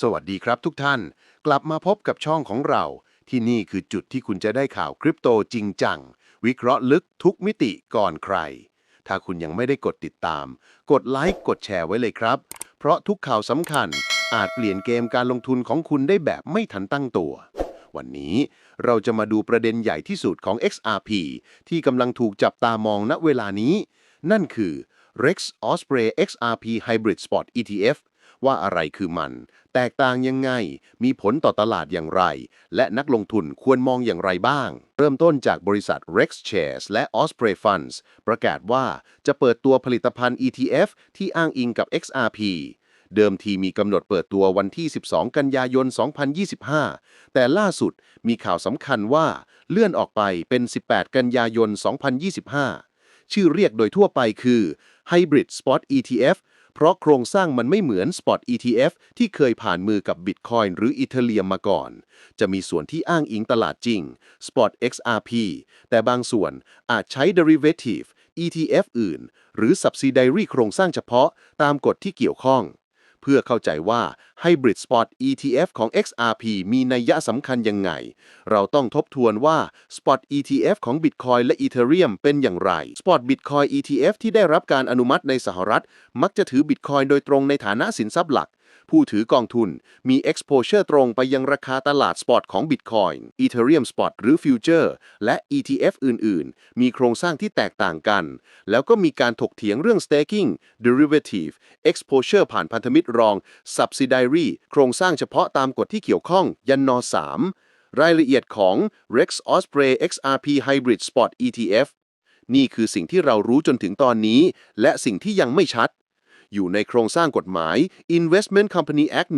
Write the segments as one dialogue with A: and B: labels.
A: สวัสดีครับทุกท่าน กลับมาพบกับช่องของเรา ที่นี่คือจุดที่คุณจะได้ข่าวคริปโตจริงจัง วิเคราะห์ลึกทุกมิติก่อนใคร ถ้าคุณยังไม่ได้กดติดตาม กดไลค์กดแชร์ไว้เลยครับ เพราะทุกข่าวสำคัญ อาจเปลี่ยนเกมการลงทุนของคุณได้แบบไม่ทันตั้งตัว วันนี้เราจะมาดูประเด็นใหญ่ที่สุดของ XRP ที่กำลังถูกจับตามองณเวลานี้ นั่นคือ Rex Osprey XRP Hybrid Spot ETF ว่าอะไรคือมัน แตกต่างยังไง มีผลต่อตลาดอย่างไร และนักลงทุนควรมองอย่างไรบ้าง เริ่มต้นจากบริษัท Rex Shares และ Osprey Funds ประกาศว่าจะเปิดตัวผลิตภัณฑ์ ETF ที่อ้างอิงกับ XRP เดิมทีมีกำหนดเปิดตัววันที่ 12 กันยายน 2025 แต่ล่าสุดมีข่าวสำคัญว่าเลื่อนออกไปเป็น 18 กันยายน 2025 ชื่อเรียกโดยทั่วไปคือ Hybrid Spot ETF เพราะโครงสร้างมันไม่เหมือน Spot ETF ที่เคยผ่านมือกับ Bitcoin หรืออีเทเรียมมาก่อน จะมีส่วนที่อ้างอิงตลาดจริง Spot XRP แต่บางส่วนอาจใช้ Derivative ETF อื่น หรือ Subsidiary โครงสร้างเฉพาะตามกฎที่เกี่ยวข้อง เพื่อเข้าใจว่า Hybrid Spot ETF ของ XRP มีนัยยะสำคัญยังไง เราต้องทบทวนว่า Spot ETF ของ Bitcoin และ Ethereum เป็นอย่างไร Spot Bitcoin ETF ที่ได้รับการอนุมัติในสหรัฐ มักจะถือ Bitcoin โดยตรงในฐานะสินทรัพย์หลัก ผู้ถือกองทุนมี exposure ตรงไปยังราคาตลาด Spot ของ Bitcoin Ethereum Spot หรือ Future และ ETF อื่น ๆ มีโครงสร้างที่แตกต่างกัน แล้วก็มีการถกเถียงเรื่อง staking derivative exposure ผ่านพันธมิตรรอง subsidiary โครงสร้างเฉพาะตามกฎที่เกี่ยวข้องยันนอ3รายละเอียดของ Rex Osprey XRP Hybrid Spot ETF นี่คือสิ่งที่เรารู้จนถึงตอนนี้ และสิ่งที่ยังไม่ชัด อยู่ในโครงสร้างกฎหมาย Investment Company Act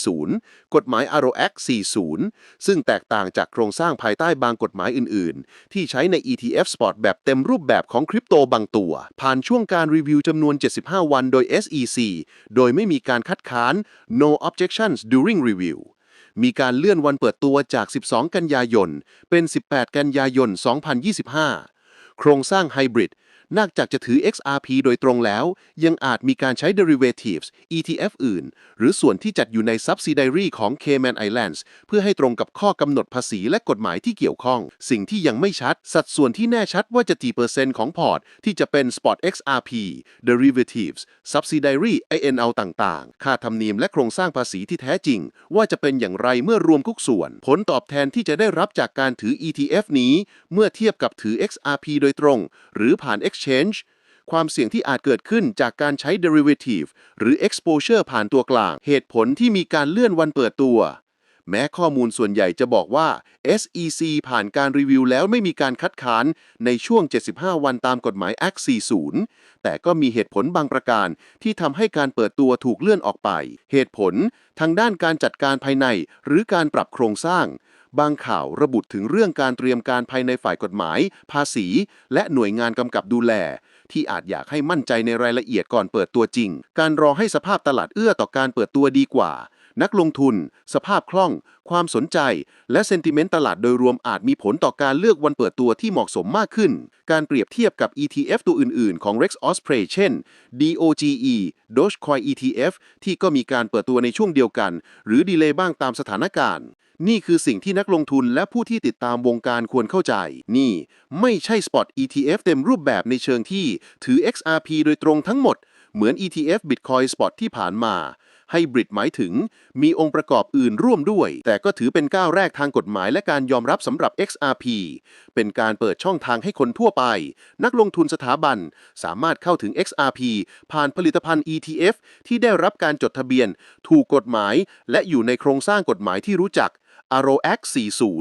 A: 1940 กฎหมาย ARO Act 40 ซึ่งแตกต่างจากโครงสร้างภายใต้บางกฎหมายอื่น ๆ ที่ใช้ใน ETF Spot แบบเต็มรูปแบบของคริปโตบางตัว ผ่านช่วงการรีวิวจำนวน 75 วันโดย SEC โดยไม่มีการคัดค้าน no objections during review มีการเลื่อนวันเปิดตัวจาก 12 กันยายน เป็น 18 กันยายน 2025 โครงสร้างไฮบริด นอกจากจะถือ XRP โดยตรงแล้ว ยังอาจมีการใช้ derivatives ETF อื่น หรือส่วนที่จัดอยู่ใน subsidiary ของ Cayman Islands เพื่อให้ตรงกับข้อกำหนดภาษีและกฎหมายที่เกี่ยวข้อง สิ่งที่ยังไม่ชัด สัดส่วนที่แน่ชัดว่าจะกี่เปอร์เซ็นต์ของพอร์ต ที่จะเป็น Spot XRP derivatives subsidiary INL ต่างๆ ค่าธรรมเนียมและโครงสร้างภาษีที่แท้จริง ว่าจะเป็นอย่างไรเมื่อรวมทุกส่วน ผลตอบแทนที่จะได้รับจากการถือ ETF นี้ เมื่อเทียบกับถือ XRP โดยตรง หรือผ่าน Exchange ความเสี่ยงที่อาจเกิดขึ้นจากการใช้ derivative หรือ exposure ผ่านตัวกลาง เหตุผลที่มีการเลื่อนวันเปิดตัว แม้ข้อมูลส่วนใหญ่จะบอกว่า SEC ผ่านการรีวิวแล้วไม่มีการคัดค้านในช่วง 75 วันตามกฎหมาย Act 40 แต่ก็มีเหตุผลบางประการที่ทำให้การเปิดตัวถูกเลื่อนออกไป เหตุผลทางด้านการจัดการภายใน หรือการปรับโครงสร้าง บางข่าวระบุถึงเรื่องการเตรียมการภายในฝ่ายกฎหมาย ภาษี และหน่วยงานกำกับดูแล ที่อาจอยากให้มั่นใจในรายละเอียดก่อนเปิดตัวจริง การรอให้สภาพตลาดเอื้อต่อการเปิดตัวดีกว่า นักลงทุน สภาพคล่อง ความสนใจ และเซนติเมนต์ตลาดโดยรวมอาจมีผลต่อการเลือกวันเปิดตัวที่เหมาะสมมากขึ้น การเปรียบเทียบกับ ETF ตัวอื่น ๆ ของ Rex Osprey เช่น DOGE Dogecoin ETF ที่ก็มีการเปิดตัวในช่วงเดียวกัน หรือดีเลย์บ้างตามสถานการณ์ นี่คือสิ่งที่นักลงทุนและผู้ที่ติดตามวงการควรเข้าใจ นี่ไม่ใช่ Spot ETF เต็มรูปแบบในเชิงที่ถือ XRP โดยตรงทั้งหมด เหมือน ETF Bitcoin Spot ที่ผ่านมาไฮบริดหมายถึงมีองค์ประกอบอื่นร่วมด้วย แต่ก็ถือเป็นก้าวแรกทางกฎหมายและการยอมรับสำหรับ XRP เป็นการเปิดช่องทางให้คนทั่วไป นักลงทุนสถาบัน สามารถเข้าถึง XRP ผ่านผลิตภัณฑ์ ETF ที่ได้รับการจดทะเบียน ถูกกฎหมาย และอยู่ในโครงสร้างกฎหมายที่รู้จัก RO Act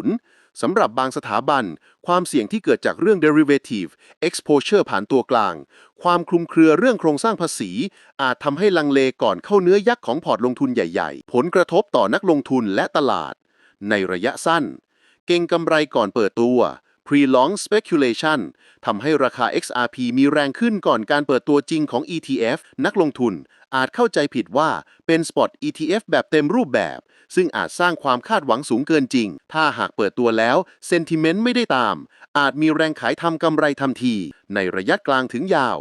A: 40 สำหรับบางสถาบัน ความเสี่ยงที่เกิดจากเรื่อง derivative exposure ผ่านตัวกลาง ความคลุมเครือเรื่องโครงสร้างภาษี อาจทำให้ลังเลก่อนเข้าเนื้อยักษ์ของพอร์ตลงทุนใหญ่ๆ ผลกระทบต่อนักลงทุนและตลาด ในระยะสั้น เก่งกำไรก่อนเปิดตัว pre-launch speculation ทำให้ราคา XRP มีแรงขึ้นก่อนการเปิดตัวจริงของ ETF นักลงทุนอาจเข้าใจผิดว่าเป็น Spot ETF แบบเต็มรูปแบบ ซึ่งอาจสร้างความคาดหวังสูงเกินจริง ถ้าหากเปิดตัวแล้ว Sentiment ไม่ได้ตาม อาจมีแรงขายทำกำไรทันที ในระยะกลางถึงยาว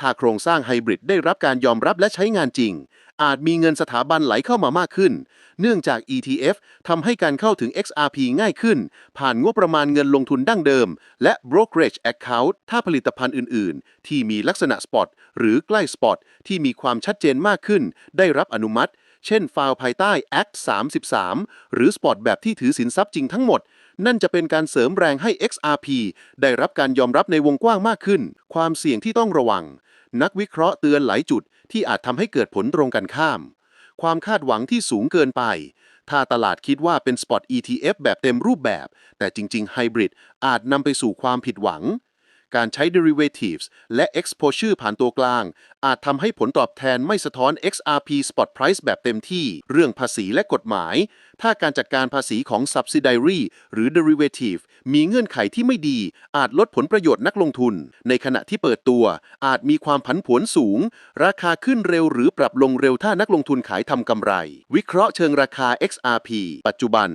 A: ถ้าโครงสร้างไฮบริดได้รับการยอมรับและใช้งานจริง อาจมีเงินสถาบันไหลเข้ามามากขึ้น เนื่องจาก ETF ทำให้การเข้าถึง XRP ง่ายขึ้น ผ่านงบประมาณเงินลงทุนดั้งเดิม และ brokerage account ถ้าผลิตภัณฑ์อื่น ๆ ที่มีลักษณะสปอตหรือใกล้สปอตที่มีความชัดเจนมากขึ้น ได้รับอนุมัติ เช่น ฟาวภายใต้ Act 33 หรือสปอตแบบที่ถือสินทรัพย์จริงทั้งหมด นั่นจะเป็นการเสริมแรงให้ XRP ได้รับการยอมรับในวงกว้างมากขึ้น ความเสี่ยงที่ต้องระวัง นักวิเคราะห์เตือนหลายจุดที่อาจทำให้เกิดผลตรงกันข้าม ความคาดหวังที่สูงเกินไป ถ้าตลาดคิดว่าเป็น Spot ETF แบบเต็มรูปแบบ แต่จริงๆไฮบริดอาจนำไปสู่ความผิดหวัง การใช้ derivatives และ exposure ผ่านตัวกลาง อาจทำให้ผลตอบแทนไม่สะท้อน XRP spot price แบบเต็มที่ เรื่องภาษีและกฎหมาย ถ้าการจัดการภาษีของ subsidiary หรือ derivative มีเงื่อนไขที่ไม่ดี อาจลดผลประโยชน์นักลงทุน ในขณะที่เปิดตัว อาจมีความผันผวนสูง ราคาขึ้นเร็วหรือปรับลงเร็วถ้านักลงทุนขายทำกำไร วิเคราะห์เชิงราคา XRP ปัจจุบัน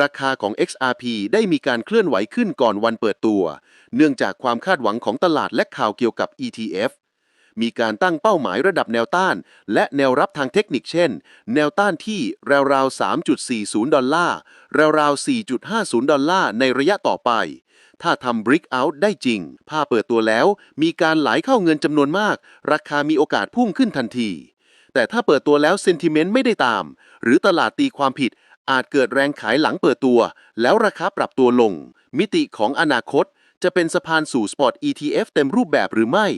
A: ราคาของ XRP ได้มีการเคลื่อนไหวขึ้นก่อนวันเปิดตัว เนื่องจากความคาดหวังของตลาดและข่าวเกี่ยวกับ ETF มีการตั้งเป้าหมายระดับแนวต้าน และแนวรับทางเทคนิคเช่น แนวต้านที่ราวๆ 3.40 ดอลลาร์ ราวๆ 4.50 ดอลลาร์ ในระยะต่อไป ถ้าทำ Brick Out ได้จริง ผ้าเปิดตัวแล้ว มีการไหลเข้าเงินจำนวนมาก ราคามีโอกาสพุ่งขึ้นทันที แต่ถ้าเปิดตัวแล้วเซนติเมนต์ไม่ได้ตาม หรือตลาดตีความผิด อาจเกิดแรงขายหลังเปิดตัว แล้วราคาปรับตัวลง มิติของอนาคต จะเป็นสะพานสู่ Spot ETF เต็มรูปแบบหรือไม่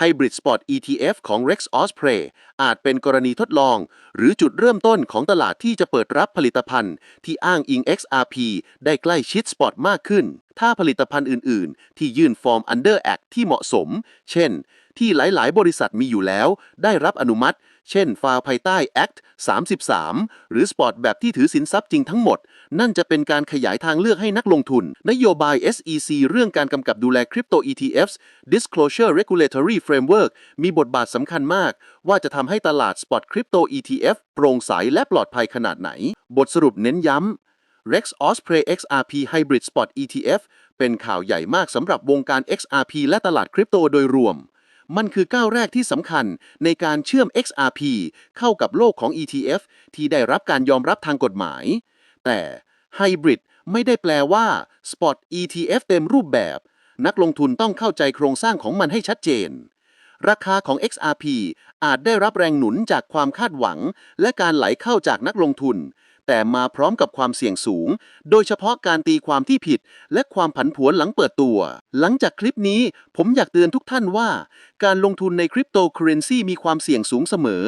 A: Hybrid Spot ETF ของ Rex Osprey อาจเป็นกรณีทดลอง หรือจุดเริ่มต้นของตลาดที่จะเปิดรับผลิตภัณฑ์ ที่อ้างอิง XRP ได้ใกล้ชิด Spot มากขึ้น ถ้าผลิตภัณฑ์อื่น ๆ ที่ยื่นฟอร์ม Under Act ที่เหมาะสม เช่น ที่หลาย ๆ บริษัทมีอยู่แล้ว ได้รับอนุมัติ เช่น ฟาวภายใต้ Act 33 หรือ Spot แบบที่ถือสินทรัพย์จริงทั้งหมด นั่นจะเป็นการขยายทางเลือกให้นักลงทุน นโยบาย SEC เรื่องการกำกับดูแลคริปโต ETFs Disclosure Regulatory Framework มีบทบาทสำคัญมาก ว่าจะทำให้ตลาด Spot Crypto ETF โปร่งใสและปลอดภัยขนาดไหน บทสรุปเน้นย้ำ Rex Osprey XRP Hybrid Spot ETF เป็นข่าวใหญ่มากสำหรับวงการ XRP และตลาดคริปโตโดยรวม มันคือก้าวแรกที่สำคัญในการเชื่อม XRP เข้ากับโลกของ ETF ที่ได้รับการยอมรับทางกฎหมาย แต่ Hybrid ไม่ได้แปลว่า Spot ETF เต็มรูปแบบ นักลงทุนต้องเข้าใจโครงสร้างของมันให้ชัดเจน ราคาของ XRP อาจได้รับแรงหนุนจากความคาดหวัง และการไหลเข้าจากนักลงทุน แต่มาพร้อมกับความเสี่ยงสูง โดยเฉพาะการตีความที่ผิด และความผันผวนหลังเปิดตัว หลังจากคลิปนี้ผมอยากเตือนทุกท่านว่า การลงทุนในคริปโตเคอเรนซีมีความเสี่ยงสูงเสมอ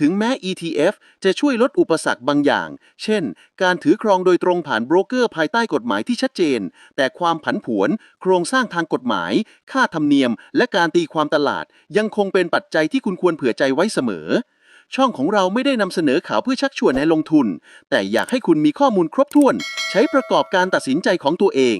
A: ถึงแม้ ETF จะช่วยลดอุปสรรคบางอย่าง เช่น การถือครองโดยตรงผ่านโบรกเกอร์ภายใต้กฎหมายที่ชัดเจน แต่ความผันผวน โครงสร้างทางกฎหมาย ค่าธรรมเนียม และการตีความตลาด ยังคงเป็นปัจจัยที่คุณควรเผื่อใจไว้เสมอ ช่องของเราไม่ได้นำเสนอข่าวเพื่อชักชวนให้ลงทุน แต่อยากให้คุณมีข้อมูลครบถ้วน ใช้ประกอบการตัดสินใจของตัวเอง